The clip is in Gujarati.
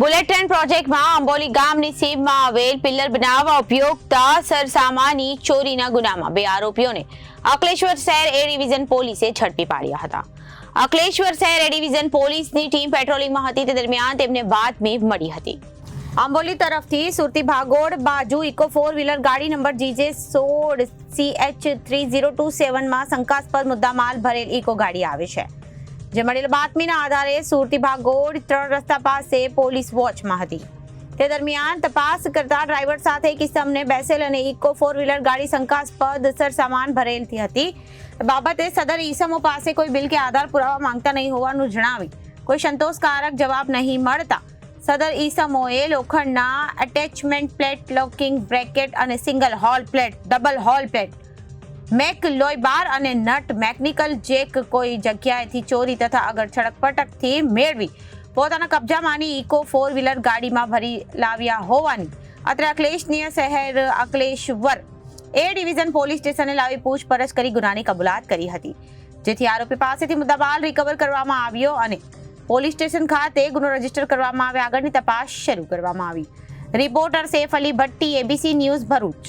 બુલેટ ટ્રેન પ્રોજેક્ટમાં અંબોલી ગામની સીમમાં આવેલ પિલ્લર બનાવવા ઉપયોગતા સરસામાની ચોરીના ગુનામાં બે આરોપીઓને અકલેશ્વર શહેર એ ડિવિઝન પોલીસે ઝડપી પાડ્યા હતા. અકલેશ્વર શહેર એ ડિવિઝન પોલીસની ટીમ પેટ્રોલિંગમાં હતી, તે દરમિયાન તેમને બાતમી મળી હતી. આંબોલી તરફથી સુરતી ભાગોળ બાજુ ઇકો ફોર વ્હીલર ગાડી નંબર જીજે સોળ C H three zero two સેવનમાં શંકાસ્પદ મુદ્દામાલ ભરેલ ઇકો ગાડી આવે છે. જે મળેલ બાતમીના આધારે સુરતી ભાગોળ ત્રણ રસ્તા પાસે પોલીસ વોચમાં હતી. તે દરમિયાન તપાસ કરતા ડ્રાઈવર સાથે કિસમને બેસેલ અને ઇકો ફોર વ્હીલર ગાડી શંકાસ્પદ સરસામાન ભરેલથી હતી. બાબતે સદર ઈસમો પાસે કોઈ બિલ કે આધાર પુરાવા માંગતા નહીં હોવાનું જણાવી કોઈ સંતોષકારક જવાબ નહીં મળતા. સદર ઈસમોએ લોખંડના એટેચમેન્ટ પ્લેટ લોકિંગ બ્રેકેટ અને single hole plate double hole plate make લોય બાર અને નટ મેકેનિકલ જેક કોઈ જગ્યાએથી ચોરી તથા આગળ છડકપટકથી મેળવી. પોતાના કબજામાંની ઇકો ફોર વ્હીલર ગાડીમાં ભરી લાવ્યા હોવાની. અત્રે અકલેશનીય શહેર અખિલેશ્વર. એ ડિવિઝન પોલીસ સ્ટેશને લાવી પૂછપરછ કરી ગુનાની કબૂલાત કરી હતી. જેથી આરોપી પાસેથી મુદ્દામાલ રિકવર કરવામાં આવ્યો અને પોલીસ સ્ટેશન ખાતે ગુનો રજિસ્ટર કરવામાં આવ્યા. આગળની તપાસ શરૂ કરવામાં આવી. Reporter Saif Ali Bhatti ABC news Bharuch.